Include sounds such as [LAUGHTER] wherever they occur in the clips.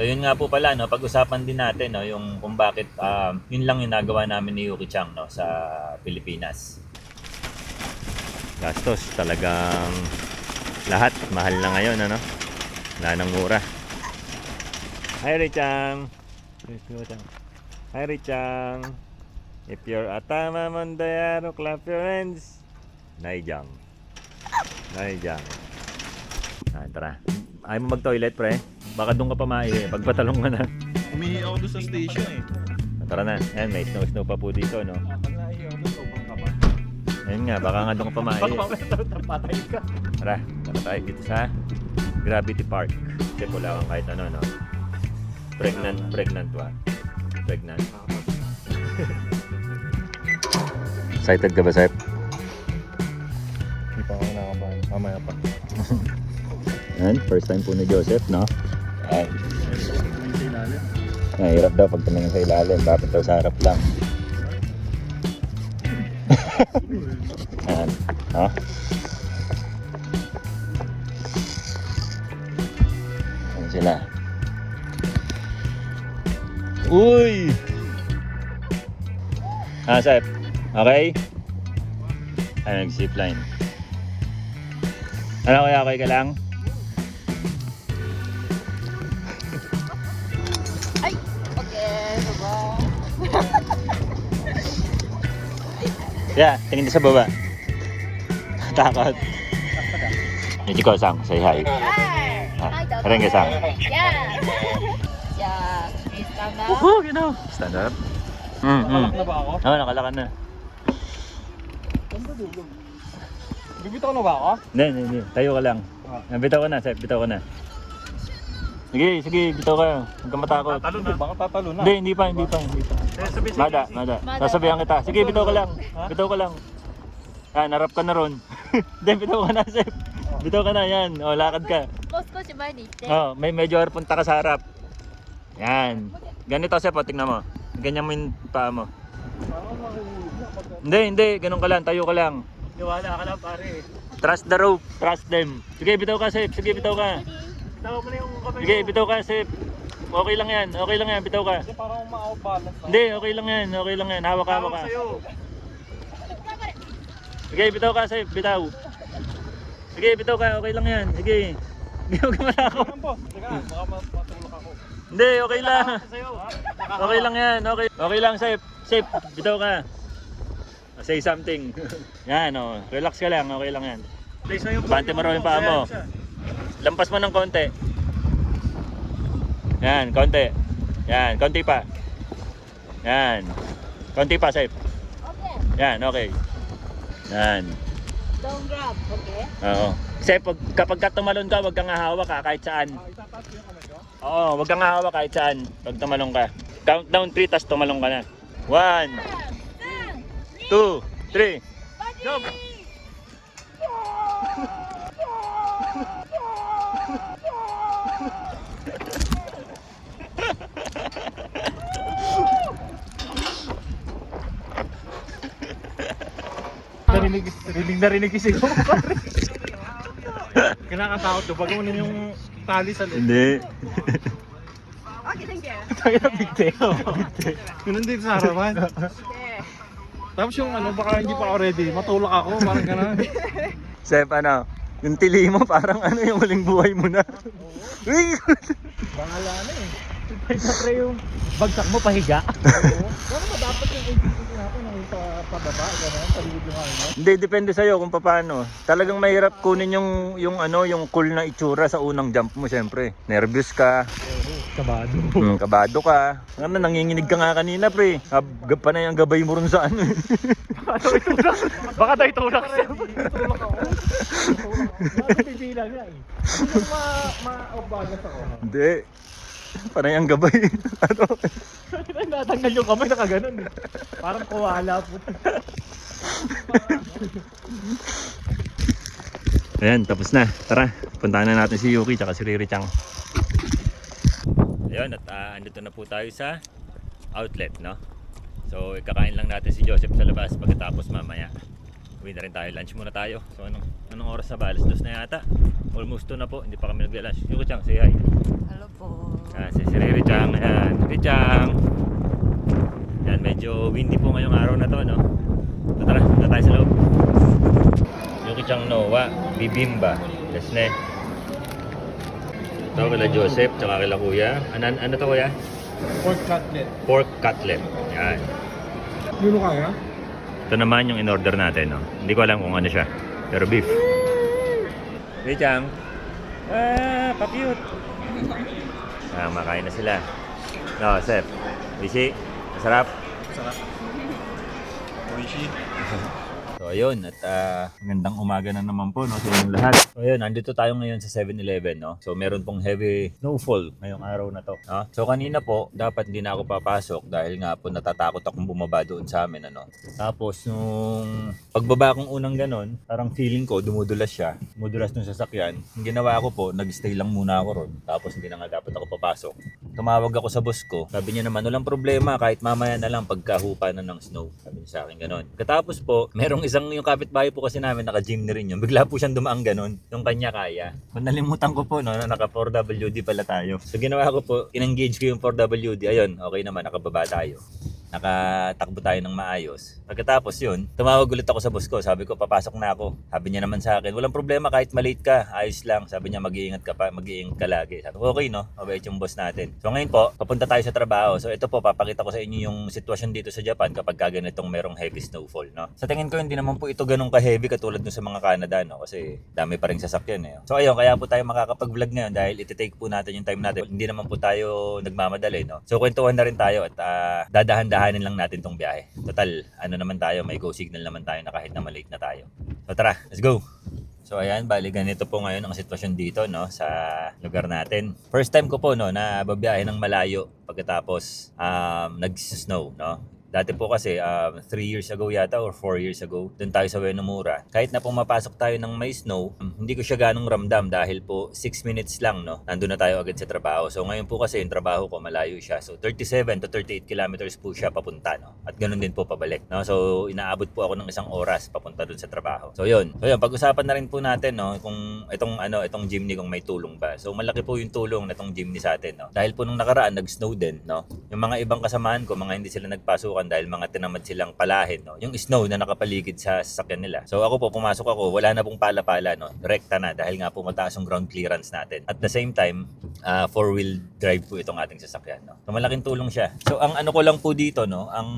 So yun nga po pala, no, pag-usapan din natin no, yung kung bakit um, yun lang yung nagawa namin ni Yuki Chang no, sa Pilipinas. Gastos talagang lahat mahal na ngayon ano. Wala nang mura. Hi Richang. Hi Richang. If you're a tama mondayaro, clap your hands. Naijang. Naijang. Ah, tara. Ayaw mo mag-toilet, pre? Baka doon ka pa maihi. Pagpatalong ka na. Umihi ako doon sa station eh. Tara na. Ayan, may snow-snow pa po dito, no? Pag naihi ako doon, sobrang kaba. Ayun nga, baka nga doon ka pa maihi. patay ka. Tara, tara tayo dito sa Gravity Park. Kasi wala kang kahit ano, no? Pregnant, pregnant ba? Pregnant. Excited ka ba, Sep? Hindi pa ako nakabahan. Mamaya pa. Ayan, first time po ni Joseph, no? Ay, Hindi sa ilalim. nahirap daw pag tumingin sa ilalim. Dapat daw sa harap lang. [LAUGHS] Ayan. Ha? Ayan sila. Uy! Ah, Sep. Okay? Ay, nag-zipline. Ano kaya okay ka lang? Yeah, tingin sa baba. Takot. Ichiko sang, say hi. Hi! Hi, Dodo. Renge sang. Yeah! Yeah, stand up. Woohoo, you know. Stand up. Mm, mm. Nakalak na ba ako? Oo, nakalakan na. Bibitaw na ba ako? Hindi, hindi, hindi. Tayo ka lang. Ah, Bitaw ka na, Sep. Bitaw ka na. Sige, sige, bitaw kayo. Huwag kang matakot. Tatalo na. Baka tatalo na. Hindi, hindi pa, hindi pa, hindi pa. Eh, sabihin sa Mada, mada. Mada. Sasabihan kita. Sige, bitaw ka lang. Bitaw ka lang. Ah, narap ka na ron. [LAUGHS] Hindi, bitaw ka na, Sep. Bitaw ka na, yan. O, lakad ka. Close ko si Manny. O, oh, may medyo punta ka sa harap. Yan. Ganito, Sep, oh, o, tingnan mo. Ganyan mo yung paa mo. Hindi, hindi. Ganun ka lang. Tayo ka lang. Iwala ka lang, pare. Trust the rope. Trust them. Sige, bitaw ka, Sep. Sige, bitaw ka. Sige. Tawa mo na yung kamay Sige, bitaw ka, Sep. Okay lang yan. Okay lang yan. Bitaw ka. Kasi parang ma-out balance na. Hindi, okay lang yan. Okay lang yan. Hawak, hawak ka. sa'yo. Sige, bitaw ka, Sep. Bitaw. Sige, bitaw ka. Okay lang yan. Sige. Hindi, huwag ka matakot. Ano po? Teka, baka ma- matulog ako. Hindi, okay lang. Sa'yo. Okay lang yan. Okay. Okay lang, Sep. Sep, bitaw ka. Say something. [LAUGHS] yan, oh. Relax ka lang. Okay lang yan. Place na yung Bante mo raw yung paa mo. Lampas mo ng konti. Yan, konti. Yan, konti pa. Yan. Konti pa, Sep. Okay. Yan, okay. Yan. Don't grab. Okay? Oo. Kasi pag, kapag ka tumalon ka, huwag kang hahawak ka kahit saan. Ah? Oo, huwag kang hahawak kahit saan. Pag tumalon ka. Countdown 3, tas tumalon ka na. 1, 2, 3. Jump! Narinig, narinig, narinig yung sigaw mo pare. [LAUGHS] Kinakatakot ko. Pag mo yung tali sa lip. Hindi. Okay, thank you. Tayo na bigte. Bigte. Yun nandito sa harapan. Okay. Tapos yung ano, baka hindi pa ako ready. Matulak ako, parang gano'n. [LAUGHS] Sep, ano? Yung tili mo parang ano yung huling buhay mo na. Uy! Bahala na eh. Siyempre yung bagsak mo pahiga. [LAUGHS] Ano ba dapat yung APC natin nang pa, pababa, gano'n, paligid yung ano? Hindi, depende sa'yo kung paano. Talagang mahirap kunin yung, yung ano, yung cool na itsura sa unang jump mo, syempre. Nervous ka, Kabado. hmm, kabado ka. Ano, nanginginig ka nga kanina, pre. Hab, pa na yung gabay mo rin sa ano. eh. [LAUGHS] Baka tayo tulak siya. [LAUGHS] Tulak ako. Bakit pipila nga eh. Hindi ko ma- ma-obagas ako. Hindi. [LAUGHS] Panay ang gabay. [LAUGHS] ano? Natanggal yung kamay nakaganon eh. Parang kuwala po. [LAUGHS] Ayan, tapos na. Tara, puntahan na natin si Yuki tsaka si Riri Chang. Ayun, at uh, andito na po tayo sa outlet, no? So, ikakain lang natin si Joseph sa labas pagkatapos mamaya uwi na rin tayo. Lunch muna tayo. So, anong, anong oras na ba? Alas dos na yata. Almost 2 na po. Hindi pa kami nagla-lunch. Yuko Chang, say hi. Hello po. Yan, si Siri Richang. Ayan, Richang. Yan, medyo windy po ngayong araw na to, no? So, tara, na tayo sa loob. Yuko Chang Noah, Bibimba. Yes, ne. Ito kila Joseph, tsaka kila Kuya. Ano, ano to, Kuya? Pork cutlet. Pork cutlet. Yan. Lulo kaya? Ito naman yung in-order natin, no? Hindi ko alam kung ano siya. Pero beef. Hey, Chang. Ah, pa-cute. Ah, makain na sila. No, Seth. Rishi, masarap. Sarap. Oishi. [LAUGHS] So ayun, at ah, magandang umaga na naman po no, sa inyong lahat. So ayun, nandito tayo ngayon sa 7-Eleven. No? So meron pong heavy snowfall ngayong araw na to. No? So kanina po, dapat hindi na ako papasok dahil nga po natatakot akong bumaba doon sa amin. Ano? Tapos nung pagbaba kong unang ganon, parang feeling ko dumudulas siya. Dumudulas nung sasakyan. Ang ginawa ko po, nag-stay lang muna ako ron. Tapos hindi na nga dapat ako papasok. Tumawag ako sa boss ko. Sabi niya naman, walang problema kahit mamaya na lang pagkahupa na ng snow. Sabi niya sa akin ganon. Katapos po, merong isang yung kapitbahay po kasi namin naka-gym na rin yun. Bigla po siyang dumaan ganon. Yung kanya kaya. So, nalimutan ko po no, na naka 4WD pala tayo. So ginawa ko po, in-engage ko yung 4WD. Ayun, okay naman, nakababa tayo nakatakbo tayo ng maayos. Pagkatapos yun, tumawag ulit ako sa boss ko. Sabi ko, papasok na ako. Sabi niya naman sa akin, walang problema kahit malate ka. Ayos lang. Sabi niya, mag-iingat ka pa, mag-iingat ka lagi. Sabi ko, okay no? Mabait yung boss natin. So ngayon po, papunta tayo sa trabaho. So ito po, papakita ko sa inyo yung sitwasyon dito sa Japan kapag kaganitong merong heavy snowfall, no? Sa tingin ko, hindi naman po ito ganun ka-heavy katulad dun sa mga Canada, no? Kasi dami pa rin sasakyan, eh. So ayun, kaya po tayo makakapag-vlog ngayon dahil iti-take po natin yung time natin. Hindi naman po tayo nagmamadali, no? So kwentuhan na rin tayo at ah, dadahan-dahanin lang natin tong biyahe. Total, ano naman tayo, may go signal naman tayo na kahit na malate na tayo. So tara, let's go! So ayan, bali ganito po ngayon ang sitwasyon dito no sa lugar natin. First time ko po no na babiyahe ng malayo pagkatapos um, nag-snow no. Dati po kasi 3 years ago yata or 4 years ago, doon tayo sa Buenomura. Kahit na pumapasok tayo ng may snow, um, hindi ko siya ganong ramdam dahil po 6 minutes lang no. Nandun na tayo agad sa trabaho. So ngayon po kasi yung trabaho ko malayo siya. So 37 to 38 kilometers po siya papunta no. At ganun din po pabalik no. So inaabot po ako ng isang oras papunta doon sa trabaho. So yun. So yun, pag-usapan na rin po natin no kung itong ano itong jeepney kung may tulong ba. So malaki po yung tulong na itong jeepney sa atin no. Dahil po nung nakaraan nag-snow din no. Yung mga ibang kasamahan ko mga hindi sila nagpasukan dahil mga tinamad silang palahin no. Yung snow na nakapaligid sa sasakyan nila. So ako po pumasok ako, wala na pong pala-pala no. Rekta na dahil nga po mataas yung ground clearance natin. At the same time, ah, four-wheel drive po itong ating sasakyan no. So malaking tulong siya. So ang ano ko lang po dito no, ang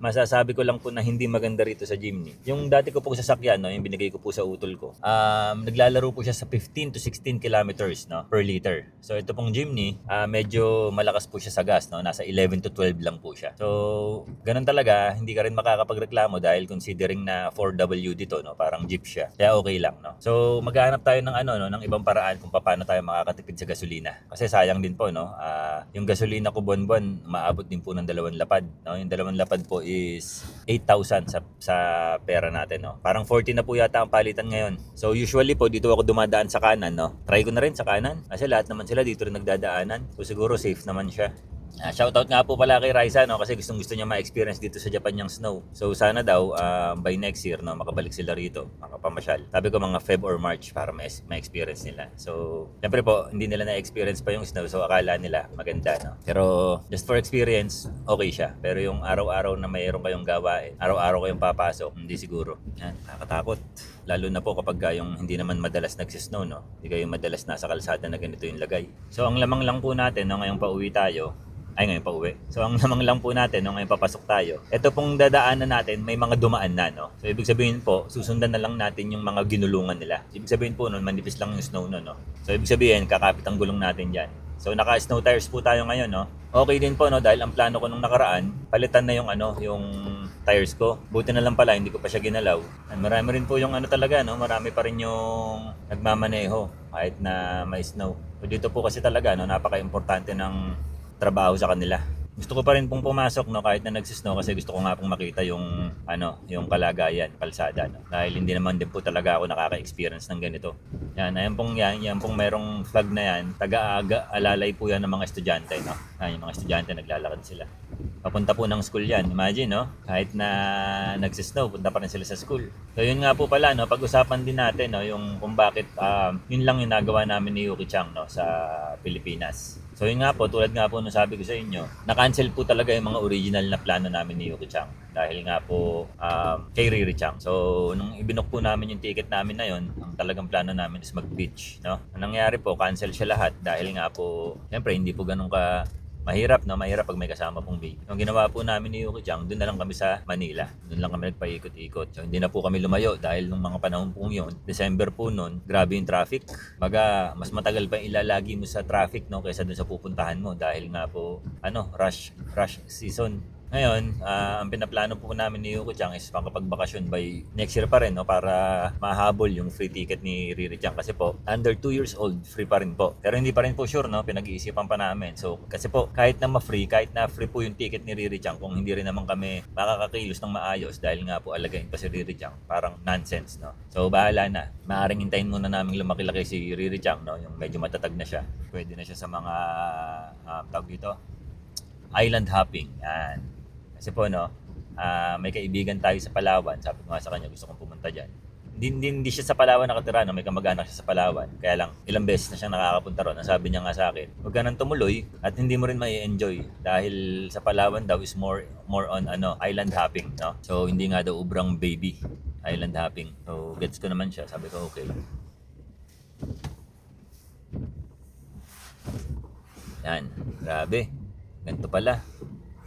masasabi ko lang po na hindi maganda rito sa Jimny. Yung dati ko po sasakyan, no, yung binigay ko po sa utol ko, um, naglalaro po siya sa 15 to 16 kilometers no, per liter. So ito pong Jimny, ah, medyo malakas po siya sa gas, no, nasa 11 to 12 lang po siya. So ganun talaga, hindi ka rin makakapagreklamo dahil considering na 4W dito, no, parang jeep siya. Kaya okay lang, no. So maghahanap tayo ng ano, no, ng ibang paraan kung paano tayo makakatipid sa gasolina. Kasi sayang din po, no, ah, yung gasolina ko buwan-buwan, maabot din po ng dalawang lapad, no. Yung dalawang lapad po is 8,000 sa, sa pera natin, no. Parang 40 na po yata ang palitan ngayon. So usually po dito ako dumadaan sa kanan, no. Try ko na rin sa kanan kasi lahat naman sila dito rin nagdadaanan. So siguro safe naman siya. Ah, shoutout nga po pala kay Raisa no kasi gustong gusto niya ma-experience dito sa Japan yung snow. So sana daw ah, by next year no makabalik sila rito, makapamasyal. Sabi ko mga Feb or March para ma- ma-experience nila. So syempre po hindi nila na-experience pa yung snow so akala nila maganda no. Pero just for experience okay siya. Pero yung araw-araw na mayroon kayong gawain, araw-araw kayong papasok, hindi siguro. Yan, nakakatakot. Lalo na po kapag yung hindi naman madalas nagsisnow, no? Hindi kayo madalas nasa kalsada na ganito yung lagay. So ang lamang lang po natin, no, ngayong pauwi tayo, ay ngayon pa uwi. So ang [LAUGHS] lamang lang po natin no, ngayon papasok tayo. Ito pong dadaanan natin may mga dumaan na no. So ibig sabihin po susundan na lang natin yung mga ginulungan nila. Ibig sabihin po nun manipis lang yung snow no no. So ibig sabihin kakapit ang gulong natin diyan. So naka snow tires po tayo ngayon no. Okay din po no dahil ang plano ko nung nakaraan palitan na yung ano yung tires ko. Buti na lang pala hindi ko pa siya ginalaw. And marami rin po yung ano talaga no, marami pa rin yung nagmamaneho kahit na may snow. So dito po kasi talaga no napaka-importante ng trabaho sa kanila. Gusto ko pa rin pong pumasok no kahit na nagsisnow kasi gusto ko nga pong makita yung ano, yung kalagayan, kalsada no. Dahil hindi naman din po talaga ako nakaka-experience ng ganito. Yan, ayan pong yan, yan pong merong flag na yan, taga-aga alalay po yan ng mga estudyante no. Yan, yung mga estudyante naglalakad sila. Papunta po ng school yan. Imagine, no? Kahit na nagsisnow, punta pa rin sila sa school. So, yun nga po pala, no? Pag-usapan din natin, no? Yung kung bakit, um, yun lang yung nagawa namin ni Yuki Chang, no? Sa Pilipinas. So yun nga po, tulad nga po nung sabi ko sa inyo, na-cancel po talaga yung mga original na plano namin ni Yuki Chang. Dahil nga po um, kay Riri Chang. So nung ibinok po namin yung ticket namin na yun, ang talagang plano namin is mag-beach. No? Ang nangyari po, cancel siya lahat dahil nga po, siyempre hindi po ganun ka mahirap no mahirap pag may kasama pong baby. Yung ginawa po namin ni Yuki Chang, doon na lang kami sa Manila. Doon lang kami nagpaikot-ikot. So hindi na po kami lumayo dahil nung mga panahon po yun, December po noon, grabe yung traffic. Baga, mas matagal pa ilalagi mo sa traffic no kaysa doon sa pupuntahan mo dahil nga po ano, rush rush season. Ngayon, ah, ang pinaplano po namin ni Yuko Chang is makapagbakasyon by next year pa rin no, para mahabol yung free ticket ni Riri Chang kasi po under 2 years old free pa rin po. Pero hindi pa rin po sure no, pinag-iisipan pa namin. So kasi po kahit na ma-free, kahit na free po yung ticket ni Riri Chang kung hindi rin naman kami makakakilos ng maayos dahil nga po alagain pa si Riri Chang, parang nonsense no. So bahala na. Maaring hintayin muna namin lumaki-laki si Riri Chang no, yung medyo matatag na siya. Pwede na siya sa mga um, tawag dito, island hopping. Yan. Kasi po, no, ah, may kaibigan tayo sa Palawan. Sabi ko nga sa kanya, gusto kong pumunta dyan. Hindi, hindi, siya sa Palawan nakatira, no? may kamag-anak siya sa Palawan. Kaya lang, ilang beses na siya nakakapunta ron. Sabi niya nga sa akin, huwag ka nang tumuloy at hindi mo rin mai enjoy dahil sa Palawan daw is more more on ano island hopping. No? So, hindi nga daw ubrang baby island hopping. So, gets ko naman siya. Sabi ko, okay. Yan, grabe. Ganito pala.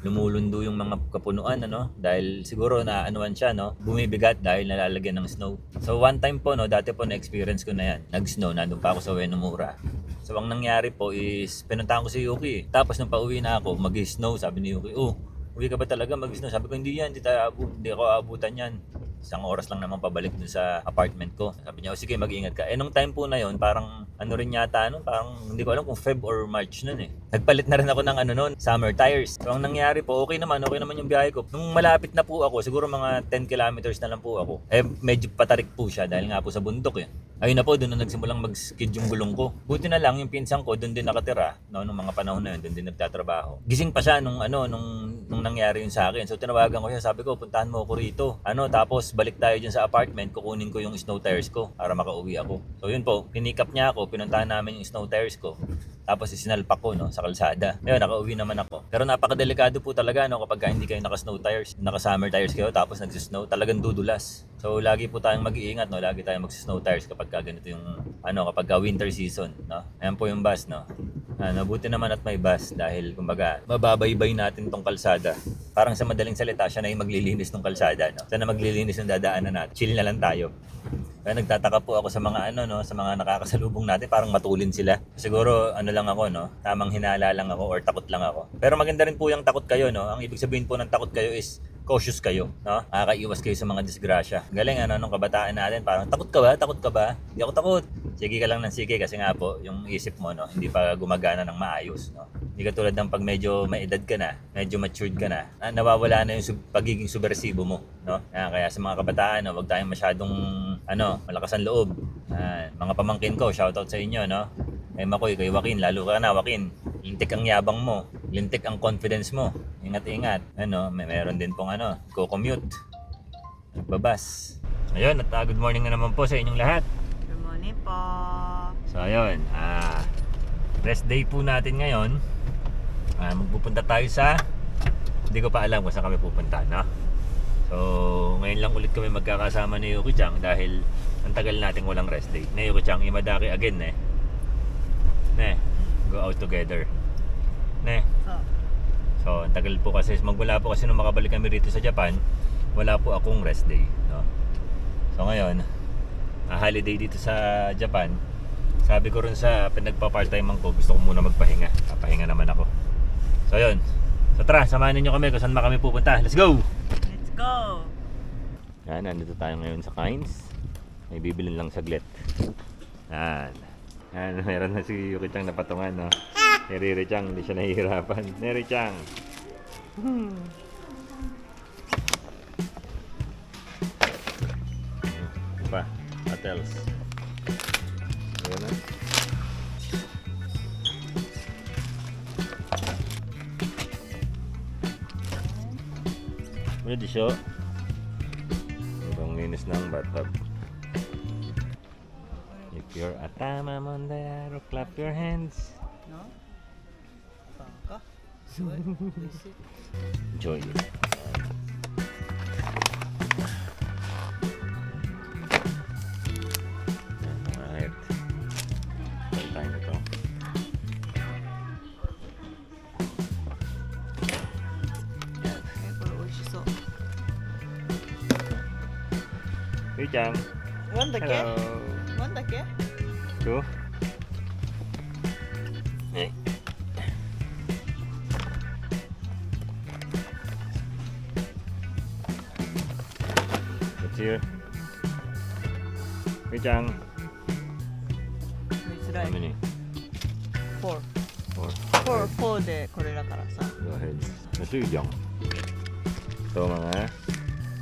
Lumulundo yung mga kapunuan ano dahil siguro na anuan siya no bumibigat dahil nalalagyan ng snow. So one time po no dati po na experience ko na yan. Nag-snow nandun pa ako sa Wenomura. So ang nangyari po is pinuntahan ko si Yuki. Tapos nung pauwi na ako, mag-snow sabi ni Yuki. Oh, uwi ka ba talaga mag-snow? Sabi ko hindi yan, hindi tayo hindi ako aabutan yan. Isang oras lang naman pabalik dun sa apartment ko. Sabi niya, oh sige, mag-ingat ka. Eh, nung time po na yon parang ano rin yata, ano, parang hindi ko alam kung Feb or March nun eh. Nagpalit na rin ako ng ano nun, summer tires. So, ang nangyari po, okay naman, okay naman yung biyahe ko. Nung malapit na po ako, siguro mga 10 kilometers na lang po ako. Eh, medyo patarik po siya dahil nga po sa bundok eh. Ayun na po, doon na nagsimulang mag-skid yung gulong ko. Buti na lang, yung pinsan ko, doon din nakatira. No, nung mga panahon na yun, doon din nagtatrabaho. Gising pa siya nung, ano, nung, nung nangyari yun sa akin. So, tinawagan ko siya. Sabi ko, puntahan mo ako rito. Ano, tapos balik tayo dyan sa apartment. Kukunin ko yung snow tires ko para makauwi ako. So, yun po. Pinikap niya ako. Pinuntahan namin yung snow tires ko. Tapos isinalpak ko no, sa kalsada. Ngayon, nakauwi naman ako. Pero napakadelikado po talaga no, kapag ka hindi kayo naka-snow tires. Naka-summer tires kayo tapos nag-snow, talagang dudulas. So, lagi po tayong mag-iingat, no? Lagi tayong mag-snow tires kapag ka ganito yung, ano, kapag ka winter season, no? Ayan po yung bus, no? Ano, buti naman at may bus dahil, kumbaga, mababaybay natin tong kalsada. Parang sa madaling salita, siya na yung maglilinis ng kalsada, no? Siya na maglilinis ng dadaanan natin. Chill na lang tayo. Kaya nagtataka po ako sa mga ano no, sa mga nakakasalubong natin, parang matulin sila. Siguro ano lang ako no, tamang hinala lang ako or takot lang ako. Pero maganda rin po yung takot kayo no. Ang ibig sabihin po ng takot kayo is cautious kayo, no? Nakakaiwas kayo sa mga disgrasya. Galing ano nung kabataan natin, parang takot ka ba? Takot ka ba? Hindi ako takot. Sige ka lang ng sige kasi nga po, yung isip mo no, hindi pa gumagana ng maayos, no. Hindi ka tulad ng pag medyo may edad ka na, medyo matured ka na, na nawawala na yung sub- pagiging subversibo mo, no? Kaya, kaya sa mga kabataan, no, wag tayong masyadong ano, malakas ang loob. Ah, mga pamangkin ko, shoutout sa inyo, no? Kay Makoy, kay Joaquin, lalo ka na, Joaquin. Lintik ang yabang mo, lintik ang confidence mo. Ingat-ingat. Ano, may meron din pong ano, co-commute. Nagbabas. Ayun, at ah, good morning na naman po sa inyong lahat. Good morning po. So ayun, ah rest day po natin ngayon. Ah, magpupunta tayo sa hindi ko pa alam kung saan kami pupunta, no? So, ngayon lang ulit kami magkakasama ni Yuki Chang dahil ang tagal nating walang rest day. Na Yuki Chang, imadaki again, eh. Ne, go out together. So, tagal po kasi, magmula po kasi nung makabalik kami rito sa Japan, wala po akong rest day, no? So ngayon, ah, holiday dito sa Japan, sabi ko rin sa pinagpa-part-time ko, gusto ko muna magpahinga. Papahinga naman ako. So yun. So tara, samahan niyo kami kung saan ba kami pupunta. Let's go! Let's go. Yan, nandito tayo ngayon sa Kynes. May bibilin lang saglit. Yan. Yan, meron na si Yuki Chang napatungan, no? Ni Riri Chang, hindi siya nahihirapan. Riri Chang! Hmm. Pa? Hotels. Ayan na. Ready siya. Ibang linis ng bathtub. If you're a tama mondayaro, clap your hands. No? Enjoy it. Yan, mga heart. Balik tayo nito. Yan. これ here? Hey, Chang. 見づら How い many? 4 Four. 4 4でこれだからさ Go ahead. Ito yung Jang. Ito mga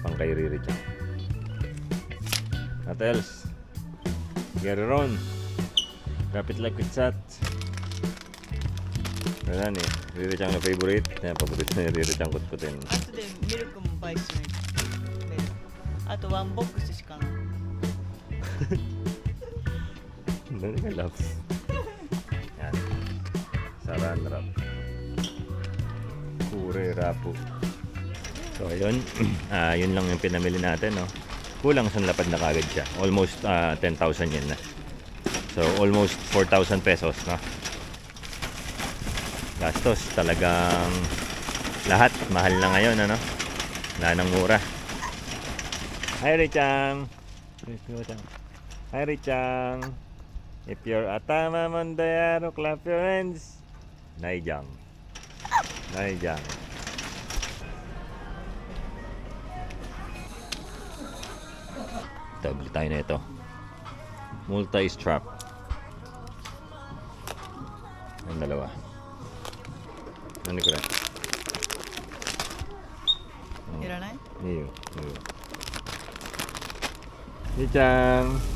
pang kay Riri Chang. What else? Get it on. Wrap it like it's hot. Wala ni. Riri Chang na favorite. Yan, paborito na ni Riri Chang kutkutin. 後でミルクもバイしないと あとワンボックスしかない Dali ka, loves. Yan. Saran wrap. Kure rapo. So, ayun. [CLEARS THROAT] Ah, yun lang yung pinamili natin, no? Kulang sa lapad na kagad siya. Almost ah, 10,000 yen na. So, almost 4,000 pesos, no? Gastos. Talagang lahat. Mahal na ngayon, ano? Wala nang mura. Hi, Richang. Hi, Richang. If you're a Tama Mondayaro, clap your hands. Naijang. Naijang. Double tayo na ito. Multi-strap. Ang dalawa. Ano ko lang? Iranay? Niyo. Niyo. い Iyo. Iyo. Richang!